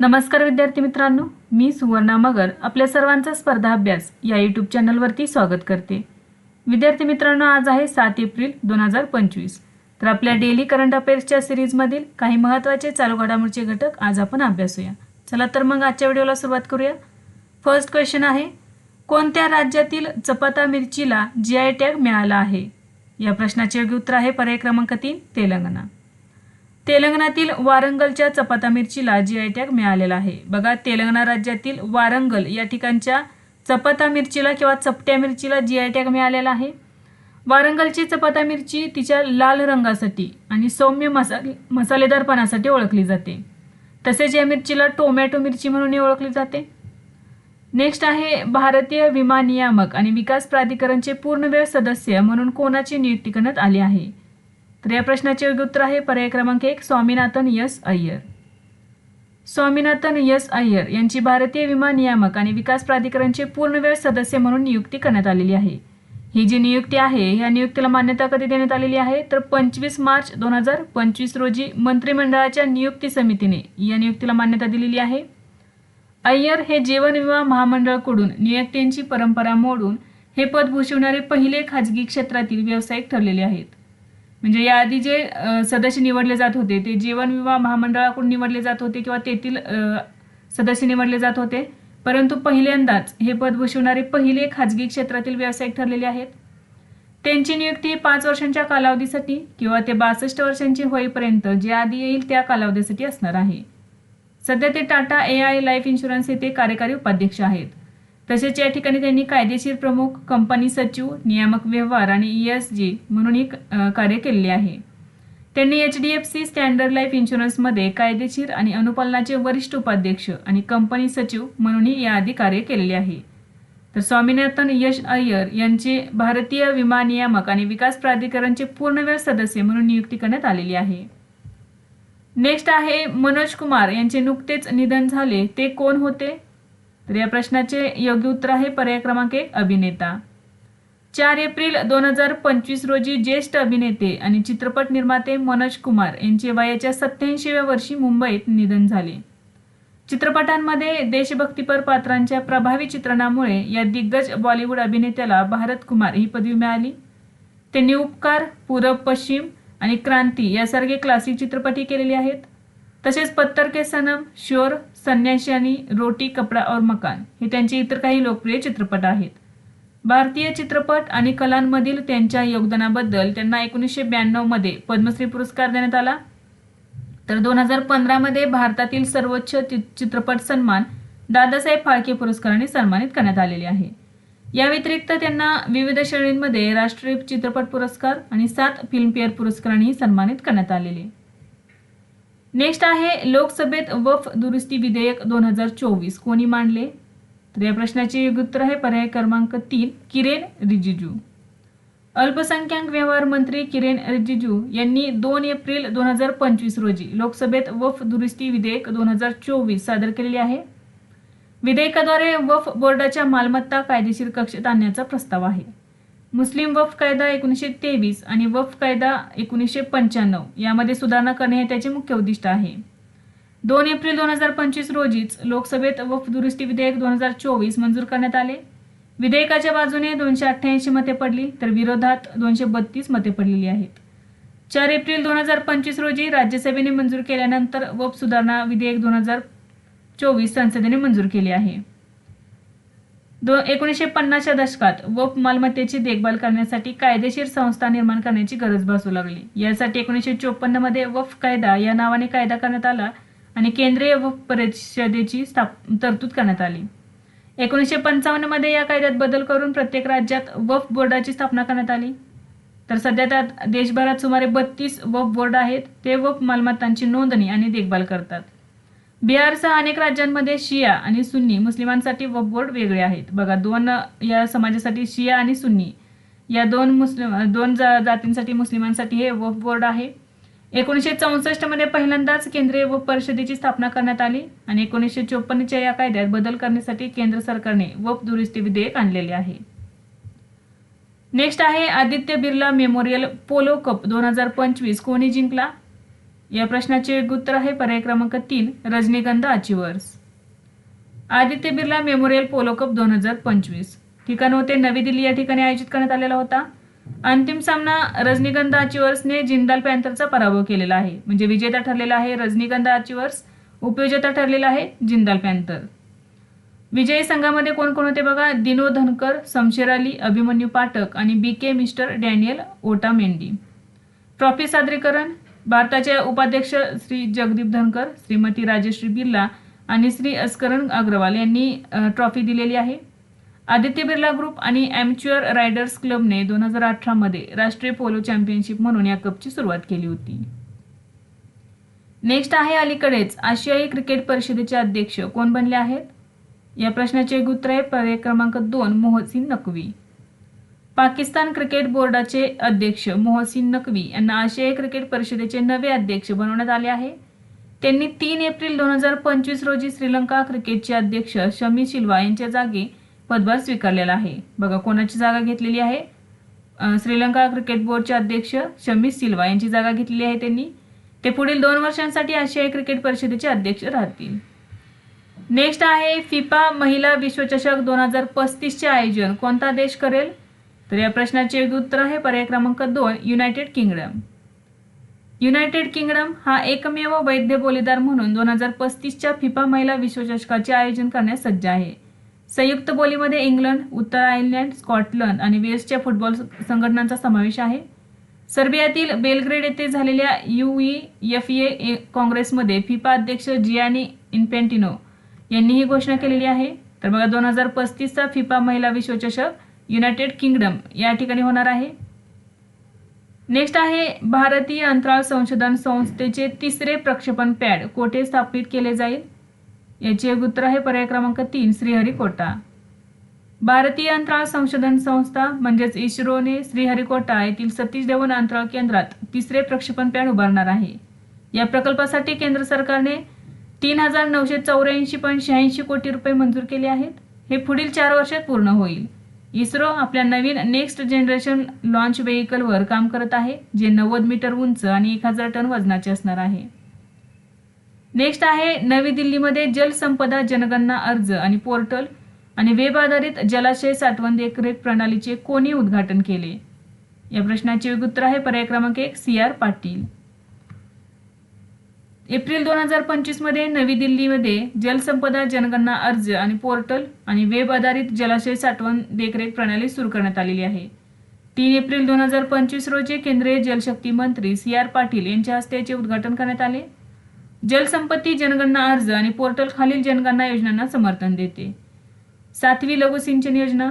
नमस्कार विद्यार्थी मित्रांनो मी सुवर्णा मगर आपल्या सर्वांचा स्पर्धा अभ्यास या यूट्यूब चॅनलवरती स्वागत करते. विद्यार्थी मित्रांनो आज आहे सात एप्रिल दोन हजार पंचवीस. तर आपल्या डेली करंट अफेअर्सच्या सिरीजमधील काही महत्त्वाचे चालू घडामोडीचे घटक आज आपण अभ्यासूया चला तर मग आजच्या व्हिडिओला सुरुवात करूया. फर्स्ट क्वेश्चन आहे कोणत्या राज्यातील चपाता मिरचीला जी आय टॅग मिळाला आहे? या प्रश्नाचे योग्य उत्तर आहे पर्याय क्रमांक तीन तेलंगणा. तेलंगणातील वारंगलच्या चपाता मिरचीला जी आय टॅग मिळालेला आहे. बघा तेलंगणा राज्यातील वारंगल या ठिकाणच्या चपाता मिरचीला किंवा चपट्या मिरचीला जी आय टॅग मिळालेला आहे. वारंगलची चपाता मिरची तिच्या लाल रंगासाठी आणि सौम्य मसाले मसालेदारपणासाठी ओळखली जाते. तसेच या मिरचीला टोमॅटो मिरची म्हणूनही ओळखली जाते. नेक्स्ट आहे भारतीय विमा नियामक आणि विकास प्राधिकरणचे पूर्णवेळ सदस्य म्हणून कोणाची नियुक्ती करण्यात आली आहे? तर या प्रश्नाचे योग्य उत्तर आहे. पर्याय क्रमांक एक स्वामीनाथन यस अय्यर. स्वामीनाथन यस अय्यर यांची भारतीय विमा नियामक आणि विकास प्राधिकरणचे पूर्णवेळ सदस्य म्हणून नियुक्ती करण्यात आलेली आहे. ही जी नियुक्ती आहे ह्या नियुक्तीला मान्यता कधी देण्यात आलेली आहे? तर पंचवीस मार्च दोन हजार पंचवीस रोजी मंत्रिमंडळाच्या नियुक्ती समितीने या नियुक्तीला मान्यता दिलेली आहे. अय्यर हे जीवन विमा महामंडळकडून नियुक्त्यांची परंपरा मोडून हे पद भूषवणारे पहिले खाजगी क्षेत्रातील व्यावसायिक ठरलेले आहेत. म्हणजे याआधी जे सदस्य निवडले जात होते ते जीवन विमा महामंडळाकडून निवडले जात होते किंवा तेथील सदस्य निवडले जात होते. परंतु पहिल्यांदाच हे पद भूषवणारे पहिले खाजगी क्षेत्रातील व्यावसायिक ठरलेले आहेत. त्यांची नियुक्ती पाच वर्षांच्या कालावधीसाठी किंवा ते बासष्ट वर्षांची होईपर्यंत जे आधी येईल त्या कालावधीसाठी असणार आहे. सध्या ते Tata A I life insurance येथे कार्यकारी उपाध्यक्ष आहेत. तसेच या ठिकाणी त्यांनी कायदेशीर प्रमुख कंपनी सचिव नियामक व्यवहार आणि ई एस जी म्हणूनही कार्य केलेले आहे. त्यांनी H D F C standard life इन्शुरन्समध्ये कायदेशीर आणि अनुपालनाचे वरिष्ठ उपाध्यक्ष आणि कंपनी सचिव म्हणूनही याआधी कार्य केलेले आहे. तर स्वामीनाथन यश अय्यर यांचे भारतीय विमा नियामक आणि विकास प्राधिकरणचे पूर्णवेळ सदस्य म्हणून नियुक्ती करण्यात आलेली आहे. नेक्स्ट आहे मनोज कुमार यांचे नुकतेच निधन झाले. ते कोण होते? तर या प्रश्नाचे योग्य उत्तर आहे पर्याय क्रमांक एक अभिनेता. चार एप्रिल दोन हजार पंचवीस रोजी ज्येष्ठ अभिनेते आणि चित्रपट निर्माते मनोज कुमार यांचे वयाच्या सत्याऐंशीव्या वर्षी मुंबईत निधन झाले. चित्रपटांमध्ये देशभक्तीपर पात्रांच्या प्रभावी चित्रणामुळे या दिग्गज बॉलिवूड अभिनेत्याला भारत कुमार ही पदवी मिळाली. त्यांनी उपकार पूरब पश्चिम आणि क्रांती यासारखे क्लासिक चित्रपटही केलेले आहेत. तसेच पत्तर के सनम शोर संन्याशी आणि रोटी कपडा और मकान हे त्यांचे इतर काही लोकप्रिय चित्रपट आहेत. भारतीय चित्रपट आणि कलांमधील त्यांच्या योगदानाबद्दल त्यांना एकोणीसशे ब्याण्णवमध्ये पद्मश्री पुरस्कार देण्यात आला. तर दोन हजार पंधरामध्ये भारतातील सर्वोच्च चित्रपट सन्मान दादासाहेब फाळके पुरस्काराने सन्मानित करण्यात आलेले आहे. या व्यतिरिक्त त्यांना विविध श्रेणींमध्ये राष्ट्रीय चित्रपट पुरस्कार आणि सात फिल्मफेअर पुरस्कारांनी सन्मानित करण्यात आलेले. नेक्स्ट आहे लोकसभेत वफ दुरुस्ती विधेयक दोन हजार चोवीस. कोणी मांडले? तर या प्रश्नाचे योग्य उत्तर आहे पर्याय क्रमांक तीन किरेन रिजिजू. अल्पसंख्याक व्यवहार मंत्री किरेन रिजिजू यांनी दोन एप्रिल दोन हजार पंचवीस रोजी लोकसभेत वफ दुरुस्ती विधेयक दोन हजार चोवीस सादर केलेले आहे. विधेयकाद्वारे वफ बोर्डाच्या मालमत्ता कायदेशीर कक्षेत आणण्याचा प्रस्ताव आहे. मुस्लिम वफ कायदा एकोणीसशे तेवीस आणि वफ कायदा एकोणीसशे पंच्याण्णव यामध्ये सुधारणा करणे हे त्याचे मुख्य उद्दिष्ट आहे. दोन एप्रिल दोन हजार पंचवीस रोजीच लोकसभेत वफ दुरुस्ती विधेयक दोन हजार चोवीस मंजूर करण्यात आले. विधेयकाच्या बाजूने दोनशे अठ्ठ्याऐंशी मते पडली तर विरोधात दोनशे बत्तीस मते पडलेली आहेत. चार एप्रिल दोन हजार पंचवीस रोजी राज्यसभेने मंजूर केल्यानंतर वफ सुधारणा विधेयक दोन हजार चोवीस संसदेने मंजूर केले आहे. दो एकोणीसशे पन्नासच्या दशकात वफ मालमत्तेची देखभाल करण्यासाठी कायदेशीर संस्था निर्माण करण्याची गरज भासू लागली. यासाठी एकोणीसशे चोपन्नमध्ये वफ कायदा या नावाने कायदा करण्यात आला आणि केंद्रीय वफ परिषदेची स्थाप तरतूद करण्यात आली. एकोणीसशे पंचावन्नमध्ये या कायद्यात बदल करून प्रत्येक राज्यात वफ बोर्डाची स्थापना करण्यात आली. तर सध्या त्यात देशभरात सुमारे बत्तीस वफ बोर्ड आहेत. ते वफ मालमत्तांची नोंदणी आणि देखभाल करतात. बिहारसह अनेक राज्यांमध्ये शिया आणि सुन्नी मुस्लिमांसाठी वफ बोर्ड वेगळे आहेत. बघा दोन या समाजासाठी शिया आणि सुन्नी. या दोन मुस्लिम दोन जा जातींसाठी मुस्लिमांसाठी हे वफ बोर्ड आहे. एकोणीसशे चौसष्टमध्ये पहिल्यांदाच केंद्रीय व परिषदेची स्थापना करण्यात आली आणि एकोणीसशे चोपन्नच्या या कायद्यात बदल करण्यासाठी केंद्र सरकारने वफ दुरुस्ती विधेयक आणलेले आहे. नेक्स्ट आहे Aditya Birla memorial polo cup दोन हजार पंचवीस. कोणी जिंकला? या प्रश्नाचे एक उत्तर आहे पर्याय क्रमांक तीन Rajnigandha achievers Aditya Birla memorial polo cup दोन हजार पंचवीस. ठिकाण होते नवी दिल्ली या ठिकाणी आयोजित करण्यात आलेला होता. अंतिम सामना रजनीगंधा अचिवर्सने जिंदाल पॅन्थरचा पराभव केलेला आहे. म्हणजे विजेता ठरलेला आहे रजनीगंधा अचिवर्स उपविजेता ठरलेला आहे जिंदाल पॅन्थर. विजयी संघामध्ये कोण कोण होते बघा? दिनो धनकर समशेर अली अभिमन्यू पाठक आणि B K mister Daniel Otamendi trophy सादरीकरण भारताचे उपाध्यक्ष श्री जगदीप धनकर श्रीमती राजश्री बिर्ला आणि श्री अस्करण अग्रवाल यांनी ट्रॉफी दिलेली आहे. आदित्य बिर्ला ग्रुप आणि ॲम्च्युअर रायडर्स क्लबने दोन हजार अठरामध्ये राष्ट्रीय पोलो चॅम्पियनशिप म्हणून या कपची सुरुवात केली होती. नेक्स्ट आहे अलीकडेच आशियाई क्रिकेट परिषदेचे अध्यक्ष कोण बनले आहेत? या प्रश्नाचे उत्तर आहे. पर्याय क्रमांक दोन मोहसिन नकवी. पाकिस्तान क्रिकेट बोर्डाचे अध्यक्ष मोहसिन नकवी यांना आशियाई क्रिकेट परिषदेचे नवे अध्यक्ष बनवण्यात आले आहे. त्यांनी तीन एप्रिल दोन हजार पंचवीस रोजी श्रीलंका क्रिकेटचे अध्यक्ष शमी शिल्वा यांच्या जागी पदभार स्वीकारलेला आहे. बघा कोणाची जागा घेतलेली आहे? श्रीलंका क्रिकेट बोर्डचे अध्यक्ष शमी सिल्वा यांची जागा घेतलेली आहे त्यांनी. ते पुढील दोन वर्षांसाठी आशियाई क्रिकेट परिषदेचे अध्यक्ष राहतील. नेक्स्ट आहे फिफा महिला विश्वचषक दोन हजार पस्तीसचे आयोजन. कोणता देश करेल? तर या प्रश्नाचे योग्य उत्तर आहे. पर्याय क्रमांक दोन युनायटेड किंगडम युनायटेड किंगडम हा एकमेव वैद्य बोलीदार म्हणून दोन हजार पस्तीसच्या फिफा महिला विश्वचषकाचे आयोजन करण्यास सज्ज आहे. संयुक्त बोलीमध्ये इंग्लंड उत्तर आयर्लंड स्कॉटलंड आणि वेल्सच्या फुटबॉल संघटनांचा समावेश आहे. सर्बियातील बेलग्रेड येथे झालेल्या यू ई एफ ए काँग्रेसमध्ये फिफा अध्यक्ष जियानी इन्फेंटिनो यांनी ही घोषणा केलेली आहे. तर बघा दोन हजार पस्तीसचा फिफा महिला विश्वचषक युनायटेड किंगडम या ठिकाणी होणार आहे. नेक्स्ट आहे भारतीय अंतराळ संशोधन संस्थेचे तिसरे प्रक्षेपण पॅड कोठे स्थापित केले जाईल? याचे एक उत्तर आहे पर्याय क्रमांक तीन श्रीहरिकोटा. भारतीय अंतराळ संशोधन संस्था म्हणजेच इस्रोने श्रीहरिकोटा येथील सतीश धवन अंतराळ केंद्रात तिसरे प्रक्षेपण पॅड उभारणार आहे. या प्रकल्पासाठी केंद्र सरकारने तीन हजार नऊशे चौऱ्याऐंशी पॉईंट शहाऐंशी कोटी रुपये मंजूर केले आहेत. हे पुढील चार वर्षात पूर्ण होईल. इस्रो आपल्या नवीन नेक्स्ट जनरेशन लॉन्च व्हेकलवर काम करत आहे जे नव्वद मीटर उंच आणि एक हजार टन वजनाचे असणार आहे. नेक्स्ट आहे नवी दिल्लीमध्ये जलसंपदा जनगणना अर्ज आणि पोर्टल आणि वेब आधारित जलाशय साठवण देखरेख प्रणालीचे कोणी उद्घाटन केले? या प्रश्नाचे उत्तर आहे पर्याय क्रमांक एक सी आर पाटील. एप्रिल दोन हजार पंचवीसमध्ये नवी दिल्लीमध्ये जलसंपदा जनगणना अर्ज आणि पोर्टल आणि वेब आधारित जलाशय साठवण देखरेख प्रणाली सुरू करण्यात आलेली आहे. तीन एप्रिल दोन हजार पंचवीस रोजी केंद्रीय जलशक्ती मंत्री सी आर पाटील यांच्या हस्ते याचे उद्घाटन करण्यात आले. जलसंपत्ती जनगणना अर्ज आणि पोर्टल खालील जनगणना योजनांना समर्थन देते. सातवी लघु सिंचन योजना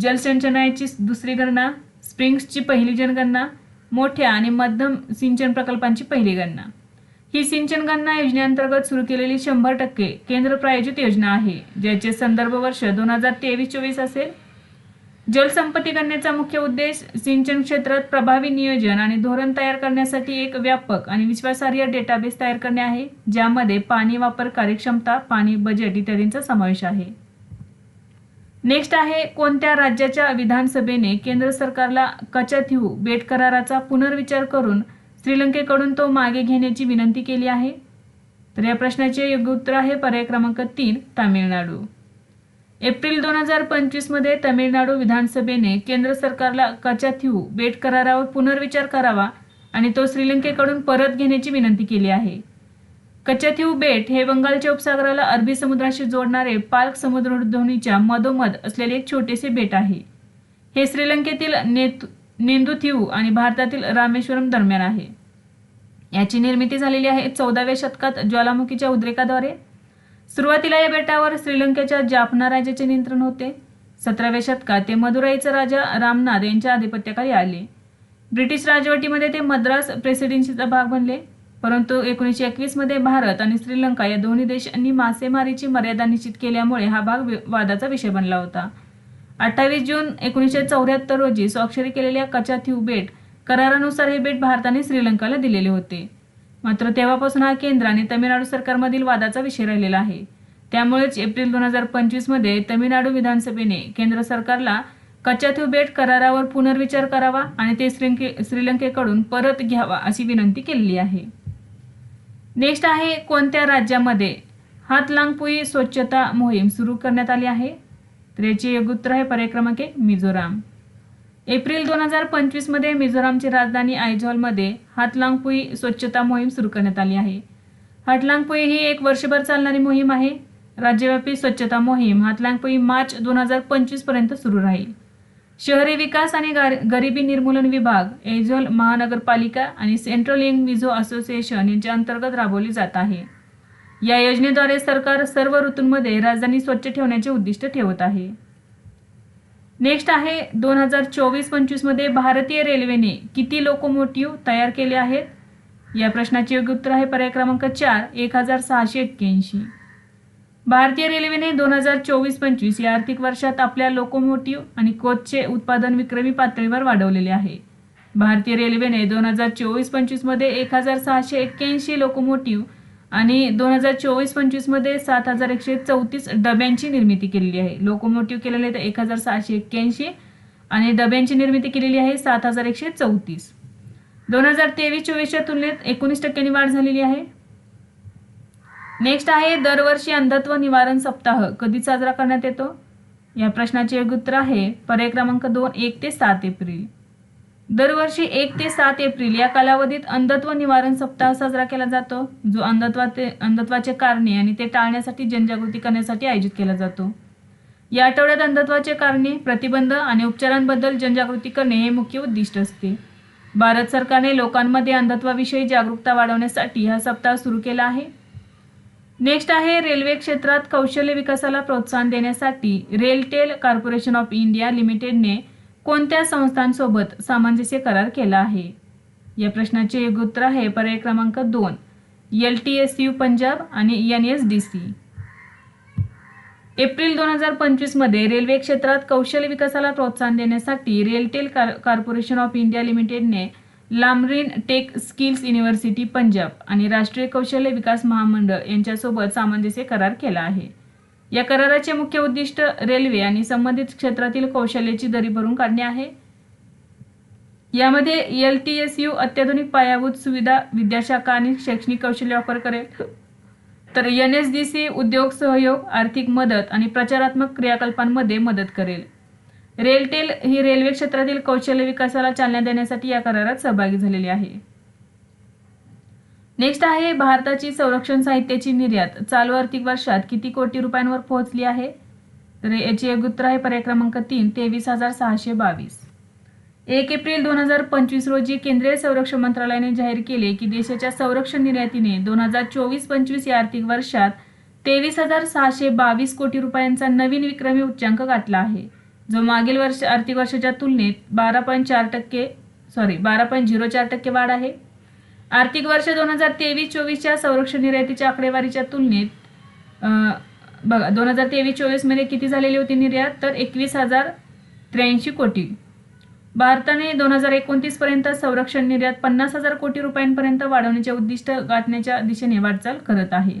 जलसिंचनाची दुसरी गणना स्प्रिंग्सची पहिली जनगणना मोठ्या आणि मध्यम सिंचन प्रकल्पांची पहिली गणना. ही सिंचन गणना योजनेअंतर्गत सुरू केलेली शंभर टक्के केंद्र प्रायोजित योजना आहे ज्याचे संदर्भ वर्ष दोन हजार तेवीस चोवीस असेल. जलसंपत्ती गणनेचा मुख्य उद्देश सिंचन क्षेत्रात प्रभावी नियोजन आणि धोरण तयार करण्यासाठी एक व्यापक आणि विश्वासार्ह डेटाबेस तयार करणे आहे ज्यामध्ये पाणी वापर कार्यक्षमता पाणी बजेट इत्यादींचा समावेश आहे. नेक्स्ट आहे कोणत्या राज्याच्या विधानसभेने केंद्र सरकारला कचाथिऊ बेट कराराचा पुनर्विचार करून श्रीलंकेकडून तो मागे घेण्याची विनंती केली आहे? तर या प्रश्नाचे योग्य उत्तर आहे पर्याय क्रमांक तीन तामिळनाडू. एप्रिल दोन हजार पंचवीसमध्ये तामिळनाडू विधानसभेने केंद्र सरकारला कचाथिऊ बेट करारावर पुनर्विचार करावा आणि तो श्रीलंकेकडून परत घेण्याची विनंती केली आहे. कचाथिऊ बेट हे बंगालच्या उपसागराला अरबी समुद्राशी जोडणारे पार्क समुद्रधोनीच्या मधोमध असलेले एक छोटेसे बेट आहे. हे श्रीलंकेतील नेतू नेंदुथिऊ आणि भारतातील रामेश्वरम दरम्यान आहे. याची निर्मिती झालेली आहे चौदाव्या शतकात ज्वालामुखीच्या उद्रेकाद्वारे. सुरुवातीला या बेटावर श्रीलंकेच्या जाफना राजाचे नियंत्रण होते. सतराव्या शतकात ते मदुराईचा राजा रामनाथ यांच्या आधिपत्याखाली आले. ब्रिटिश राजवटीमध्ये ते मद्रास प्रेसिडेन्सीचा भाग बनले. परंतु एकोणीसशे एकवीसमध्ये भारत आणि श्रीलंका या दोन्ही देशांनी मासेमारीची मर्यादा निश्चित केल्यामुळे हा भाग वि- वादाचा विषय बनला होता. अठ्ठावीस जून एकोणीसशे चौऱ्याहत्तर रोजी स्वाक्षरी केलेल्या कचाथिऊ बेट करारानुसार हे बेट भारताने श्रीलंकाला दिलेले होते. मात्र तेव्हापासून हा केंद्र आणि तमिळनाडू सरकारमधील वादाचा विषय राहिलेला आहे. त्यामुळेच एप्रिल दोन हजार पंचवीसमध्ये तमिळनाडू विधानसभेने केंद्र सरकारला कचाथ्यू बेट करारावर पुनर्विचार करावा आणि ते श्रीलंके श्रीलंकेकडून परत घ्यावा अशी विनंती केलेली आहे. नेक्स्ट आहे कोणत्या राज्यामध्ये हातलांगपुई स्वच्छता मोहीम सुरू करण्यात आली आहे? तर याचे योग्य उत्तर आहे पर्याय क्रमांक एक मिझोराम. एप्रिल दोन हजार पंचवीसमध्ये मिझोरामची राजधानी आयझॉलमध्ये हातलांगपुई स्वच्छता मोहीम सुरू करण्यात आली आहे. हातलांगपुई ही एक वर्षभर चालणारी मोहीम आहे. राज्यव्यापी स्वच्छता मोहीम हातलांगपुई मार्च दोन हजार पंचवीसपर्यंत सुरू राहील. शहरी विकास आणि गार- गरिबी निर्मूलन विभाग एझॉल महानगरपालिका आणि सेंट्रल यंग मिझो असोसिएशन यांच्या अंतर्गत राबवली जात आहे. या योजनेद्वारे सरकार सर्व ऋतूंमध्ये राजधानी स्वच्छ ठेवण्याचे उद्दिष्ट ठेवत आहे. नेक्स्ट आहे दोन हजार चोवीस पंचवीसमध्ये भारतीय रेल्वेने किती लोकोमोटिव्ह तयार केले आहेत? या प्रश्नाचे योग्य उत्तर आहे पर्याय क्रमांक चार एक हजार सहाशे एक्क्याऐंशी. भारतीय रेल्वेने दोन हजार चोवीस पंचवीस या आर्थिक वर्षात आपल्या लोकोमोटिव्ह आणि कोचचे उत्पादन विक्रमी पातळीवर वाढवलेले आहे. भारतीय रेल्वेने दोन हजार चोवीस पंचवीसमध्ये एक हजार सहाशे एक्क्याऐंशी लोकोमोटिव्ह आणि दोन हजार चोवीस पंचवीसमध्ये सात हजार एकशे चौतीस डब्यांची निर्मिती केलेली आहे. लोकोमोटिव्ह केलेले तर एक हजार सहाशे एक्क्याऐंशी आणि डब्यांची निर्मिती केलेली आहे सात हजार एकशे चौतीस. दोन हजार तेवीस चोवीसच्या तुलनेत एकोणीस टक्क्यांनी वाढ झालेली आहे. नेक्स्ट आहे दरवर्षी अंधत्व निवारण सप्ताह. कधी साजरा करण्यात येतो? या प्रश्नाचे योग्य उत्तर आहे पर्याय क्रमांक दोन एक ते सात एप्रिल. दरवर्षी एक ते सात एप्रिल या कालावधीत अंधत्व निवारण सप्ताह साजरा केला जातो जो अंधत्वाचे अंधत्वाचे कारणे आणि ते टाळण्यासाठी जनजागृती करण्यासाठी आयोजित केला जातो. या आठवड्यात अंधत्वाचे कारणे प्रतिबंध आणि उपचारांबद्दल जनजागृती करणे हे मुख्य उद्दिष्ट असते. भारत सरकारने लोकांमध्ये अंधत्वाविषयी जागरूकता वाढवण्यासाठी हा सप्ताह सुरू केला आहे. नेक्स्ट आहे रेल्वे क्षेत्रात कौशल्य विकासाला प्रोत्साहन देण्यासाठी रेलटेल कॉर्पोरेशन ऑफ इंडिया लिमिटेडने कोणत्या संस्थांसोबत सामंजस्य करार केला आहे? या प्रश्नाचे योग्य उत्तर आहे पर्याय क्रमांक दोन L T S U Punjab आणि N S D C. April दोन हजार पंचवीसमध्ये रेल्वे क्षेत्रात कौशल्य विकासाला प्रोत्साहन देण्यासाठी रेलटेल कार corporation of India लिमिटेडने Lamrin tech skills university Punjab आणि राष्ट्रीय कौशल्य विकास महामंडळ यांच्यासोबत सामंजस्य करार केला आहे. या कराराचे मुख्य उद्दिष्ट रेल्वे आणि संबंधित क्षेत्रातील कौशल्याची दरी भरून काढणे आहे. यामध्ये एल टी एस यू अत्याधुनिक पायाभूत सुविधा विद्याशाखा आणि शैक्षणिक कौशल्य ऑफर करेल. तर एन एस डी सी उद्योग सहयोग आर्थिक मदत आणि प्रचारात्मक क्रियाकल्पांमध्ये मदत करेल. रेलटेल ही रेल्वे क्षेत्रातील कौशल्य विकासाला चालना देण्यासाठी या करारात सहभागी झालेली आहे. नेक्स्ट आहे भारताची संरक्षण साहित्याची निर्यात. चालू आर्थिक वर्षात किती कोटी रुपयांवर पोहोचली आहे? तर याची एक उत्तर आहे पर्याय क्रमांक तीन तेवीस हजार सहाशे बावीस. एक एप्रिल दोन हजार पंचवीस रोजी केंद्रीय संरक्षण मंत्रालयाने जाहीर केले की देशाच्या संरक्षण निर्यातीने दोन हजार चोवीस पंचवीस या आर्थिक वर्षात तेवीस हजार सहाशे बावीस कोटी रुपयांचा नवीन विक्रमी उच्चांक गाठला आहे. जो मागील वर्ष आर्थिक वर्षाच्या तुलनेत बारा पॉईंट चार टक्के सॉरी बारा पॉईंट झिरो चार टक्के वाढ आहे. आर्थिक वर्ष दोन हजार तेवीस चोवीसच्या संरक्षण निर्यातीच्या आकडेवारीच्या तुलनेत बघा दोन हजार तेवीस चोवीसमध्ये किती झालेली होती निर्यात? तर एकवीस हजार त्र्याऐंशी कोटी. भारताने दोन हजार एकोणतीसपर्यंत संरक्षण निर्यात पन्नास हजार कोटी रुपयांपर्यंत वाढवण्याचे उद्दिष्ट गाठण्याच्या दिशेने वाटचाल करत आहे.